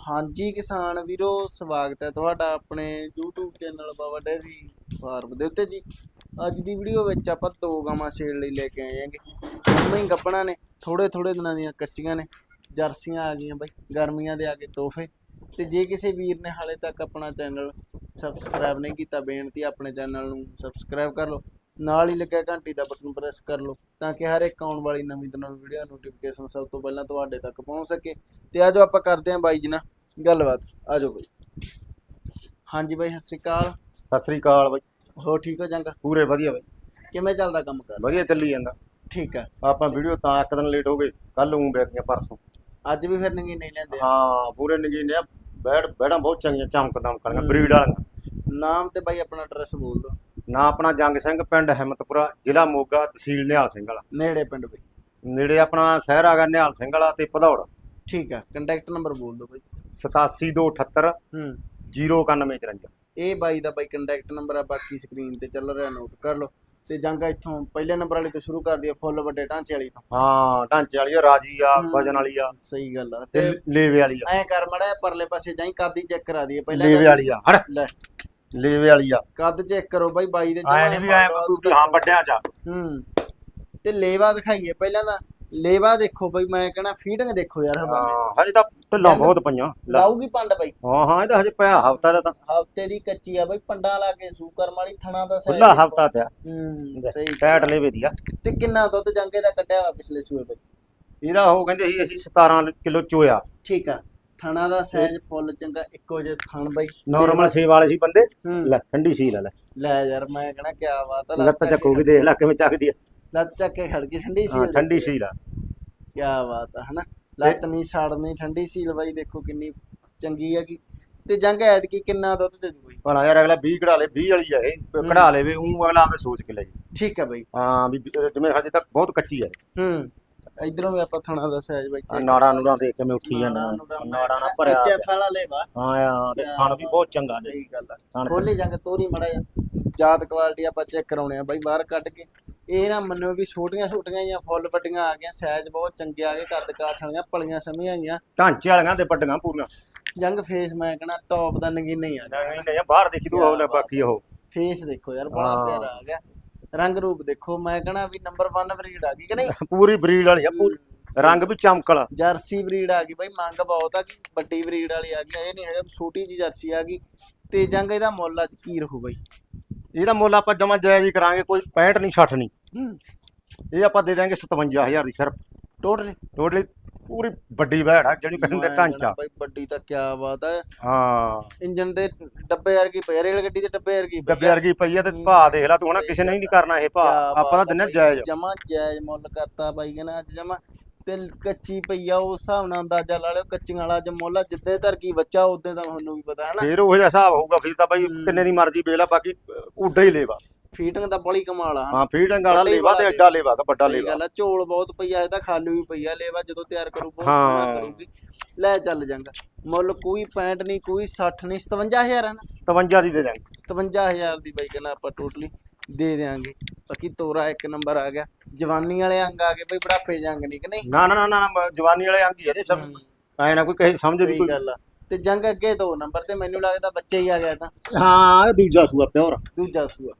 ਹਾਂਜੀ ਕਿਸਾਨ ਵੀਰੋ, ਸਵਾਗਤ ਹੈ ਤੁਹਾਡਾ ਆਪਣੇ YouTube channel Baba dairy farm ਦੇ ਉੱਤੇ ਜੀ। ਅੱਜ ਦੀ ਵੀਡੀਓ ਵਿੱਚ ਆਪਾਂ ਦੋ ਗਾਵਾਂ ਸੇਲ ਲਈ ਲੈ ਕੇ ਆਏ ਹਾਂਗੇ। ਦੋਵੇਂ ਗੱਪਣਾ ਨੇ ਥੋੜੇ ਥੋੜੇ ਦਿਨਾਂ ਦੀਆਂ ਕੱਚੀਆਂ ਨੇ। ਜਰਸੀਆਂ ਆ ਗਈਆਂ ਬਾਈ, ਗਰਮੀਆਂ ਦੇ ਆ ਗਏ ਤੋਹਫੇ। ਤੇ ਜੇ ਕਿਸੇ ਵੀਰ ਨੇ ਹਾਲੇ ਤੱਕ ਆਪਣਾ ਚੈਨਲ ਸਬਸਕ੍ਰਾਈਬ ਨਹੀਂ ਕੀਤਾ, ਬੇਨਤੀ ਆਪਣੇ ਚੈਨਲ ਨੂੰ ਸਬਸਕ੍ਰਾਈਬ ਕਰ ਲਓ। ਨਾਲ ਹੀ ਲੱਗਿਆ ਘੰਟੀ ਦਾ ਬਟਨ ਪ੍ਰੈਸ ਕਰ ਲਓ ਤਾਂ ਕਿ ਹਰ ਇੱਕ ਆਉਣ ਵਾਲੀ ਨਵੀਂ ਤੋਂ ਨਵੀਂ ਵੀਡੀਓ ਨੋਟੀਫਿਕੇਸ਼ਨ ਸਭ ਤੋਂ ਪਹਿਲਾਂ ਤੁਹਾਡੇ ਤੱਕ ਪਹੁੰਚ ਸਕੇ। ਤੇ ਆਜੋ ਆਪਾਂ ਕਰਦੇ ਹਾਂ ਬਾਈ ਜੀ ਨਾਲ ਗੱਲਬਾਤ। ਆਜੋ ਬਾਈ। ਹਾਂਜੀ ਬਾਈ ਸਤਿ ਸ੍ਰੀ ਅਕਾਲ। ਸਤਿ ਸ੍ਰੀ ਅਕਾਲ ਬਾਈ। ਹੋ ਠੀਕ ਹੋ ਜੰਗਾ? ਪੂਰੇ ਵਧੀਆ ਬਾਈ। ਕਿਵੇਂ ਚੱਲਦਾ ਕੰਮ ਕਰ? ਵਧੀਆ ਚੱਲੀ ਜਾਂਦਾ। ਠੀਕ ਆ। ਆਪਾਂ ਵੀਡੀਓ ਤਾਂ ਇੱਕ ਦਿਨ ਲੇਟ ਹੋ ਗਏ ਕੱਲ ਨੂੰ ਬੈਠੀਆਂ ਪਰਸੋਂ। ਅੱਜ ਵੀ ਫਿਰ ਨੰਗੀ ਨਹੀਂ ਲੈਂਦੇ ਹਾਂ ਪੂਰੇ ਨਗੀਨੇ ਆ। ਬੈੜ ਬੈੜਾਂ ਬਹੁਤ ਚੰਗੀਆਂ ਚਮਕ ਦਮਕਣੀਆਂ ਹੂੰ। ਬਰੀਡ ਵਾਲੀਆਂ ਨਾਮ ਤੇ ਬਾਈ ਆਪਣਾ ਐਡਰੈਸ ਬੋਲ ਦਿਓ। ਨਾ ਆਪਣਾ ਜੰਗ ਸਿੰਘ ਪਿੰਡ ਹਿੰਮਤਪੁਰਾ ਜ਼ਿਲ੍ਹਾ ਮੋਗਾ ਤਹਿਸੀਲ ਨਿਹਾਲ ਸਿੰਘ ਵਾਲਾ। ਨੇੜੇ ਪਿੰਡ ਬਾਈ। ਨੇੜੇ ਆਪਣਾ ਸ਼ਹਿਰ ਆ ਗਿਆ ਨਿਹਾਲ ਸਿੰਘ ਵਾਲਾ ਤੇ ਭਦੌੜ। ਠੀਕ ਆ ਕੰਟੈਕਟ ਨੰਬਰ ਬੋਲ ਦਿਓ ਬਾਈ। 87278 ਹੂੰ। 09154 ਇਹ ਬਾਈ ਦਾ ਬਾਈ ਕੰਟੈਕਟ ਨੰਬਰ ਆ ਬਾਕੀ ਸਕਰੀਨ ਤੇ ਚੱਲ ਰਿਹਾ ਨੋਟ ਕਰ ਲਓ। ਤੇ ਜੰਗਾ ਇੱਥੋਂ ਪਹਿਲੇ ਨੰਬਰ ਵਾਲੀ ਤੋਂ ਸ਼ੁਰੂ ਕਰ ਦਈਏ ਫੁੱਲ ਵੱਡੇ ਢਾਂਚੇ ਵਾਲੀ ਤੋਂ। ਹਾਂ ਢਾਂਚੇ ਵਾਲੀ ਆ ਰਾਜੀ ਆ। ਵਜਨ ਵਾਲੀ ਆ। ਸਹੀ ਗੱਲ ਆ। ਤੇ ਤੇ ਲੇਵੇ ਵਾਲੀ ਆ। ਐਂ ਕਰ ਮੜਾ ਪਰਲੇ ਪਾਸੇ ਜਾਈ ਕਾਦੀ ਚੈੱਕ ਕਰਾ ਦਈਏ ਪਹਿਲਾਂ ਲੇਵੇ ਵਾਲੀ ਆ ਹੜ ਲੈ। ਲੇਵੇ ਵਾਲੀ ਆ। ਕੱਦ ਚੈੱਕ ਕਰੋ ਬਾਈ ਬਾਈ ਦੇ ਐ ਨਹੀਂ ਵੀ ਐ ਬਤੂਟੀ ਹਾਂ ਵੱਡਿਆਂ ਚ ਆ। ਹੂੰ। ਤੇ ਲੇਵਾ ਦਿਖਾਈਏ ਪਹਿਲਾਂ ਤਾਂ। ਲੇਵਾ ਦੇਖੋ ਬਾਈ ਮੈਂ ਕਹਣਾ ਫੀਡਿੰਗ ਦੇਖੋ ਯਾਰ ਹਾਂ ਹਜੇ ਤਾਂ ਢਿੱਲਾਂ ਬਹੁਤ ਪਈਆਂ। ਲੈ। ਲਾਊਗੀ ਪੰਡ ਬਾਈ। ਹਾਂ ਹਾਂ ਇਹ ਤਾਂ ਹਜੇ ਪਿਆ ਹਫਤਾ ਦਾ ਤਾਂ। ਹਫ਼ਤੇ ਦੀ ਕੱਚੀ ਆ ਬਾਈ ਪੰਡਾ ਲਾ ਕੇ ਸੂ ਕਰਮ ਵਾਲੀ ਥਣਾ ਦਾ size ਖੁੱਲਾ। ਹਫਤਾ ਪਿਆ। ਹੂੰ ਸਹੀ ਟੈਟ ਲੈਵੇ ਦੀ ਆ। ਤੇ ਕਿੰਨਾ ਦੁੱਧ ਜੰਗੇ ਦਾ ਕੱਢਿਆ ਵਾ ਪਿਛਲੇ ਸੂਏ ਬਾਈ? ਇਹਦਾ ਉਹ ਕਹਿੰਦੇ ਸੀ ਅਸੀਂ 17 ਕਿਲੋ ਚੋਇਆ। ਠੀਕ ਆ। ਥਣਾ ਦਾ ਸਾਈਜ਼ ਫੁੱਲ ਚੰਗਾ ਇੱਕੋ ਜਿਹਾ ਥਣ ਬਾਈ। ਨਾਰਮਲ ਸੇਵ ਵਾਲੇ ਸੀ ਬੰਦੇ? ਹੂੰ। ਲੈ ਠੰਡੀ ਸੀ ਲੈ ਲੈ। ਲੈ ਯਾਰ ਮੈਂ ਕਹਣਾ ਕਿਆ ਬਾਤ ਆ ਲੱਤ ਚੱਕੂਗੀ ਦੇਖ ਲੈ ਕਿਵੇਂ ਚੱਕਦੀ ਆ। ਲੱਤ ਚੱਕ ਕੇ ਖੜ ਗਈ ਠੰਡੀ ਸੀ ਹਾਂ ਠੰਡੀ ਸੀ ਲੈ। ਕਿਆ ਬਾਤ ਆ ਹਨਾ? ਲੱਤ ਨਹੀਂ ਛਾੜਨੀ ਠੰਡੀ ਸੀਲ ਬਾਈ ਦੇਖੋ ਕਿੰਨੀ ਚੰਗੀ ਹੈਗੀ। ਤੇ ਜੰਗ ਐਤਕੀ ਕਿੰਨਾ ਦੁੱਧ ਦੇ ਦੂ ਬਾਈ? ਪਰ ਯਾਰ ਅਗਲਾ 20 ਕਢਾ ਲੇ 20 ਵਾਲੀ ਆ ਇਹ ਕਢਾ ਲੇਵੇ ਉਹ ਅਗਲਾ ਆਵੇਂ ਸੋਚ ਕੇ ਲੈ ਜੀ ਠੀਕ ਆ ਬਾਈ। ਹਾਂ ਵੀ ਵੀ ਜਿਵੇਂ ਹਜੇ ਤੱਕ ਬਹੁਤ ਕੱਚੀ ਆ ਹੂੰ। ਇਧਰੋਂ ਵੀ ਆਪਾਂ ਥਣਾ ਦਾ ਸਾਈਜ਼ ਬਾਈ ਆ। ਨਾੜਾ ਨੂੜਾ ਦੇਖ ਕੇ ਮੈਂ ਉੱਠੀ ਜਾਂਦਾ ਨਾੜਾ ਨਾ ਭਰਿਆ ਐਚ ਵਾਲਾ ਲੈਵਾ ਹਾਂ ਆ ਤੇ ਥਣ ਵੀ ਬਹੁਤ ਚੰਗਾ ਨੇ। ਸਹੀ ਗੱਲ ਆ। ਥਣ ਖੋਲੀ ਜੰਗ ਤੋਰੀ ਮੜਾ ਜਾ ਜਾਤ ਕੁਆਲਿਟੀ ਆਪਾਂ ਚੈੱਕ ਕਰਾਉਣੇ ਆ ਬਾਈ ਬਾਹਰ ਕੱਢ ਕੇ। ਇਹ ਨਾ ਮੰਨੋ ਵੀ ਛੋਟੀਆਂ ਛੋਟੀਆਂ ਜਾਂ ਫੁੱਲ ਵੱਡੀਆਂ ਆ ਗਈਆਂ ਸਾਈਜ਼ ਬਹੁਤ ਚੰਗੇ ਆ ਗਏ ਕੱਦ ਕਾਠ ਵਾਲੀਆਂ ਪਲੀਆਂ ਸਮੀਆਂ ਆਈਆਂ ਢਾਂਚੇ ਵਾਲੀਆਂ ਤੇ ਵੱਡੀਆਂ ਪੂਰੀਆਂ। ਜੰਗ ਫੇਸ ਮੈਂ ਕਹਣਾ ਟੌਪ ਦਾ ਨਗੀਨਾ ਹੀ ਆ। ਨਹੀਂ ਨਹੀਂ ਬਾਹਰ ਦੇਖੀ ਤੂੰ ਉਹ ਲੈ ਬਾਕੀ ਉਹ। ਫੇਸ ਦੇਖੋ ਯਾਰ ਬੜਾ ਹਾਂ। ਪਿਆਰਾ ਆ ਗਿਆ। ਰੰਗ ਰੂਪ ਦੇਖੋ ਮੈਂ ਕਹਣਾ ਵੀ ਨੰਬਰ 1 ਬਰੀਡ ਆ ਗਈ ਕਿ ਨਹੀਂ? ਪੂਰੀ ਬਰੀਡ ਵਾਲੀ ਆ ਪੂਰੀ। ਰੰਗ ਵੀ ਚਮਕਲਾ ਜਰਸੀ ਬਰੀਡ ਆ ਗਈ ਬਾਈ ਮੰਗ ਬਹੁਤ ਆ ਕਿ ਵੱਡੀ ਬਰੀਡ ਵਾਲੀ ਆ ਗਈ। ਇਹ ਨਹੀਂ ਹੈਗਾ ਛੋਟੀ ਜੀ ਜਰਸੀ ਆ ਗਈ ਤੇ ਜੰਗ ਇਹਦਾ ਮੁੱਲ ਅੱਜ ਕੀ ਰਹੂ ਬਾਈ? ਇਹਦਾ ਮੁੱਲ ਆਪਾਂ ਜਮਾ ਜਾਇਜ਼ ਹੀ ਕਰਾਂਗੇ ਕੋਈ 65 ਨਹੀਂ 60 ਨਹੀਂ ਇਹ ਆਪਾਂ ਦੇ ਦਾਂਗੇ 57000 ਦੀ ਸਿਰਫ। ਟੋਟਲੀ ਟੋਟਲੀ ਪੂਰੀ ਵੱਡੀ ਬੈੜ ਆ ਜਿਹੜੀ ਕਹਿੰਦੇ ਢਾਂਚਾ। ਬਾਈ ਵੱਡੀ ਤਾਂ ਕਿਆ ਬਾਤ ਹੈ ਹਾਂ। ਇੰਜਨ ਦੇ ਡੱਬੇ ਵਰਗੀ ਪਈ ਰੇਲ ਗੱਡੀ ਦੇ ਡੱਬੇ ਵਰਗੀ ਡੱਬੇ ਵਰਗੀ ਪਈ ਆ ਤੇ ਭਾਅ ਦੇਖ ਲੈ ਤੂੰ ਹਨਾ ਕਿਸੇ ਨੇ ਨਹੀਂ ਕਰਨਾ ਇਹ ਭਾਅ ਆਪਾਂ ਤਾਂ ਦਿੰਨੇ ਜਾਇਜ਼। ਜਮਾ ਜਾਇਜ਼ ਮੁੱਲ ਕਰਤਾ ਬਾਈ ਕਹਿੰਦਾ ਅੱਜ ਜਮਾ ਤੇ ਕੱਚੀ ਪਈ ਆ ਉਸ ਹਿਸਾਬ ਨਾਲ ਅੰਦਾਜ਼ਾ ਲਾ ਲਿਓ ਕੱਚੀਆਂ ਵਾਲਾ ਅੱਜ ਮੁੱਲ ਆ, ਜਿੱਦੇ ਧਰਕੀ ਬੱਚਾ ਉਦੋਂ ਤਾਂ ਤੁਹਾਨੂੰ ਵੀ ਪਤਾ ਹੈ ਨਾ ਫੇਰ ਉਹ ਜਿਹਾ ਹਿਸਾਬ ਹੋਊਗਾ ਫਿਰ ਤਾਂ ਬਾਈ। ਕਿੰਨੇ ਦੀ ਮਰਜ਼ੀ ਵੇਚ ਲੈ ਬਾਕੀ ਉੱਡਾ ਹੀ ਲੇਵਾ। ਫੀਟਿੰਗ ਦਾ ਬੜੀ ਕਮਾਲ ਆ। ਹਾਂ ਫੀਡਿੰਗ ਵਾਲਾ ਲੇਵਾ ਤੇ ਐਡਾ ਲੇਵਾ ਦਾ ਵੱਡਾ ਸਹੀ ਲੇਵਾ। ਗੱਲ ਆ ਝੋਲ ਬਹੁਤ ਪਈ ਆ ਇਹਦਾ ਖਾਲੀ ਵੀ ਪਈ ਆ ਲੇਵਾ ਜਦੋਂ ਤਿਆਰ ਕਰੂ ਬਹੁਤ ਹਾਂ। ਸੋਹਣਾ ਕਰੂਗੀ। ਲੈ ਚੱਲ ਜਾਂਗਾ। ਮੁੱਲ ਕੋਈ 65 ਨਹੀਂ ਕੋਈ 60 ਨਹੀਂ 57000 ਹੈ ਨਾ? 57 ਦੀ ਦੇ ਦਾਂਗੇ 57000 ਦੀ ਬਾਈ ਕਹਿੰਦਾ ਆਪਾਂ ਟੋਟਲੀ ਦੇ ਦੇਾਂਗੇ ਬਾਕੀ ਤੋਰਾ ਇੱਕ ਨੰਬਰ ਆ ਗਿਆ। ਜਵਾਨੀ ਵਾਲੇ ਅੰਗ ਆ ਗਏ ਬਈ ਬੁਢਾਪੇ ਜੰਗ ਨਹੀਂ ਕਿ ਨਹੀਂ? ਨਾ ਨਾ ਨਾ ਨਾ ਨਾ, ਜਵਾਨੀ ਵਾਲੇ ਅੰਗੀ ਇਹਦੇ ਸਭ। ਐ ਨਾ ਕੋਈ ਕਹੇ ਸਮਝ ਵੀ ਸਹੀ ਕੋਈ। ਗੱਲ ਆ। ਤੇ ਜੰਗ ਅੱਗੇ ਦੋ ਨੰਬਰ ਤੇ ਮੈਨੂੰ ਲੱਗਦਾ ਬੱਚੇ ਹੀ ਆ ਗਿਆ ਤਾਂ। ਹਾਂ ਇਹ ਦੂਜਾ ਸੂਆ ਪਿਓਰ। ਦੂਜਾ ਸੂਆ।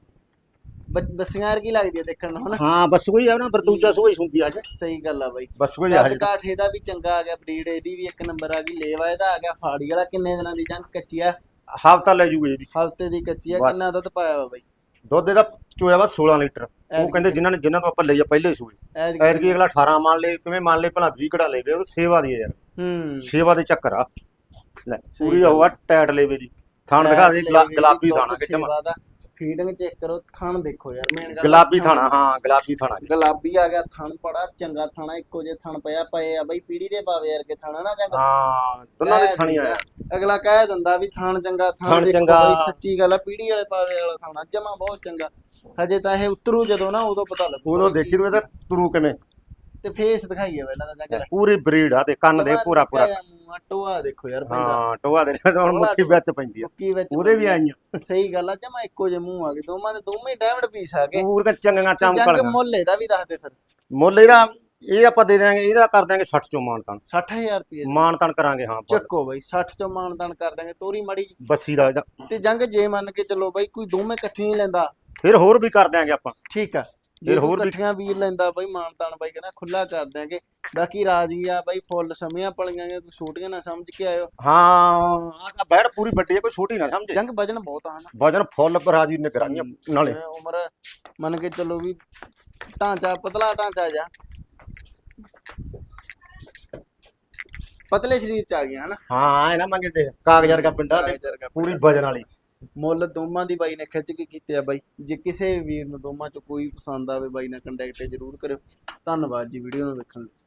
ਬ- ਬੱਸੀਆਂ ਵਰਗੀ ਲੱਗਦੀ ਹੈ ਦੇਖਣ ਨੂੰ ਹਨਾ? ਹਾਂ ਬਸ ਕੋਈ ਆ ਨਾ ਪਰ ਦੂਜਾ ਸੂਆ ਹੀ ਸੁਣਦੀ ਅੱਜ। ਸਹੀ ਗੱਲ ਆ ਬਾਈ। ਬਸ ਕੋਈ ਆ ਕੱਦ ਕਾਠ ਇਹਦਾ ਵੀ ਚੰਗਾ ਆ ਗਿਆ ਬਰੀਡ ਇਹਦੀ ਵੀ ਇੱਕ ਨੰਬਰ ਆ ਗਈ ਲੇਵਾ ਇਹਦਾ ਆ ਗਿਆ ਫਾੜੀ ਵਾਲਾ ਕਿੰਨੇ ਦਿਨਾਂ ਦੀ ਜੰਗ ਕੱਚੀ ਆ? ਹਫਤਾ ਲੈ ਜੂਗੇ ਜੀ ਹਫ਼ਤੇ ਦੀ ਕੱਚੀ ਆ ਬਸ। ਕਿੰਨਾ ਦੁੱਧ ਪਾਇਆ ਵਾ ਬਾਈ? ਦੁੱਧ ਇਹਦਾ ਚੋਇਆ ਵਾ 16 ਲੀਟਰ। ਉਹ ਐਤਕੀ ਕਹਿੰਦੇ ਜਿਨ੍ਹਾਂ ਨੇ ਜਿਨ੍ਹਾਂ ਤੋਂ ਆਪਾਂ ਲਈਆ ਪਹਿਲੇ ਸੂਏ। ਐਤਕੀ- ਐਤਕੀ ਅਗਲਾ 18 ਮੰਨ ਲੇ ਕਿਵੇਂ ਮੰਨ ਲੇ ਭਲਾ 20 ਕਢਾ ਲੇਵੇ ਉਹ ਸੇਵਾ ਦੀ ਆ ਯਾਰ। ਹੂੰ। ਸੇਵਾ ਦੇ ਚੱਕਰ ਆ। ਲੈ ਸਹੀ ਪੂਰੀ ਗੱਲ ਉਹ ਆ ਟੈਟ ਲੇਵੇ ਦੀ। ਥਣ ਦਿਖਾ ਦੇ ਗੁਲਾ- ਗੁਲਾਬੀ ਥਾਣਾ ਕਿ ਜਮਾ ਫੀਡਿੰਗ ਚੈੱਕ ਕਰੋ ਥਣ ਦੇਖੋ ਯਾਰ ਮੇਨ ਗੱਲ ਗੁਲਾਬੀ ਥਾਣਾ ਹਾਂ ਗੁਲਾਬੀ ਥਾਣਾ ਗੁਲਾਬੀ ਆ ਗਿਆ ਥਣ ਬੜਾ ਚੰਗਾ ਥਾਣਾ ਇੱਕੋ ਜੇ ਥਣ ਪਿਆ ਪਏ ਆ ਬਈ ਪੀੜੀ ਦੇ ਪਾਵੇ ਵਰਗੇ ਥਾਣਾ ਨਾ ਚੰਗਾ ਹਾਂ ਦੋਨਾਂ ਦੇ ਥਣੀ ਆ ਦਿੰਦਾ। ਅਗਲਾ ਕਹਿ ਦਿੰਦਾ ਵੀ ਥਣ ਚੰਗਾ ਥਣ ਚੰਗਾ। ਬਈ ਸੱਚੀ ਗੱਲ ਆ ਪੀੜੀ ਵਾਲੇ ਪਾਵੇ ਵਾਲਾ ਥਾਣਾ ਜਮਾ ਬਹੁਤ ਚੰਗਾ। ਹਜੇ ਤਾਂ ਇਹ ਉਤਰੂ ਜਦੋਂ ਨਾ ਉਦੋਂ ਪਤਾ ਲੱਗੂ ਉਦੋਂ ਦੇਖੀ ਤੂੰ ਇਹਦਾ ਤੁਰੂ ਕਿਵੇਂ? ਤੇ ਫੇਸ ਦਿਖਾਈਏ ਪਹਿਲਾਂ ਤਾਂ ਚੰਗਾ ਪੂਰੀ ਬਰੀਡ ਆ ਤੇ ਕੰਨ ਦੇ ਪੂਰਾ ਪੂਰਾ ਟੋਆ ਦੇਖੋ ਯਾਰ ਪੈਂਦਾ ਹਾਂ ਟੋਆ ਦੇ ਨਾਲ ਹੁਣ ਮੁੱਠੀ ਵਿੱਚ ਪੈਂਦੀ ਆ। ਮੁੱਕੀ ਵਿੱਚ ਉਹਦੇ ਵੀ ਆਈਆਂ। ਸਹੀ ਗੱਲ ਆ ਜਮਾ ਇੱਕੋ ਜਿਹੇ ਮੂੰਹ ਆ ਗਏ। ਦੋਵਾਂ ਦੇ ਦੋਵੇਂ ਡਾਇਮੰਡ ਪੀਸ ਆ ਗਏ। ਪੂਰ ਕੇ ਚੰਗੀਆਂ ਜੰਗ ਚਮਕਣ ਮੁੱਲ ਇਹਦਾ ਵੀ ਦੱਸ ਦੇ ਫਿਰ। ਮੁੱਲ ਇਹਦਾ ਇਹ ਆਪਾਂ ਦੇ ਦਿਆਂਗੇ ਇਹਦਾ ਕਰ ਦਿਆਂਗੇ 60 ਚੋਂ ਮਾਨਤਾਨ 60000 ਰੁਪਏ ਮਾਨਤਾਨ ਕਰਾਂਗੇ ਹਾਂ ਚੱਕੋ ਬਾਈ 60 ਚੋਂ ਮਾਨਦਾਨ ਕਰ ਦਾਂਗੇ ਤੋਰੀ ਮੜੀ ਬੱਸੀ ਦਾ ਇਹਦਾ। ਤੇ ਜੰਗ ਜੇ ਮੰਨ ਕੇ ਚੱਲੋ ਬਾਈ ਕੋਈ ਦੋਵੇਂ ਇਕੱਠੀ ਨਹੀਂ ਲੈਂਦਾ। ਫਿਰ ਹੋਰ ਵੀ ਕਰ ਦਿਆਂਗੇ ਆਪਾਂ। ਠੀਕ ਆ। ਜੇ ਹੋਰ ਵੀ- ਇਕੱਠੀਆਂ ਵੀਰ ਲੈਂਦਾ ਬਾਈ ਮਾਨਤਾਨ ਬਾਈ ਕਹਿੰਦਾ ਖੁੱਲਾ ਕਰ ਦਿਆਂਗੇ। ਬਾਕੀ ਰਾਜੀ ਆ ਬਾਈ ਫੁੱਲ ਸਮੀਆਂ ਪਲੀਆਂ ਗੀਆਂ, ਕੋਈ ਛੋਟੀਆਂ ਨਾ ਸਮਝ ਕੇ ਆਇਓ। ਹਾਂ ਤਾਂ ਬੈੜ ਪੂਰੀ ਵੱਡੀ ਹੈ ਕੋਈ ਛੋਟੀ ਨਾ ਸਮਝੇ। ਜੰਗ ਵਜਨ ਬਹੁਤ ਆ ਹਨਾ। ਵਜਨ ਫੁੱਲ ਪਰਾਜੀ ਨਿਗਰਾਨੀਆਂ ਨਾਲੇ। ਜਿਵੇਂ ਉਮਰ ਮੰਨ ਕੇ ਚੱਲੋ ਵੀ ਢਾਂਚਾ ਪਤਲਾ ਢਾਂਚਾ ਜਾ ਪਤਲੇ ਸਰੀਰ ਚ ਆ ਗਿਆ ਹਨਾ। ਹਾਂ ਇਹ ਨਾ ਮੰਗੇ ਤੇ ਕਾਗਜ਼ ਵਰਗਾ ਪਿੰਡਾ ਤੇ ਪੂਰੀ ਵਜਨ ਵਾਲੀ। ਮੁੱਲ ਦੋਵਾਂ ਦੀ ਬਾਈ ਨੇ ਖਿੱਚ ਕੇ ਕੀਤੇ ਆ ਬਾਈ। ਜੇ ਕਿਸੇ ਵੀਰ ਨੂੰ ਦੋਵਾਂ ਚ ਕੋਈ ਪਸੰਦ ਆਵੇ ਬਾਈ ਨਾਲ ਕੰਟੈਕਟ ਜ਼ਰੂਰ ਕਰਿਓ। ਧੰਨਵਾਦ ਜੀ ਵੀਡੀਓ ਨੂੰ ਵੇਖਣ ਲਈ।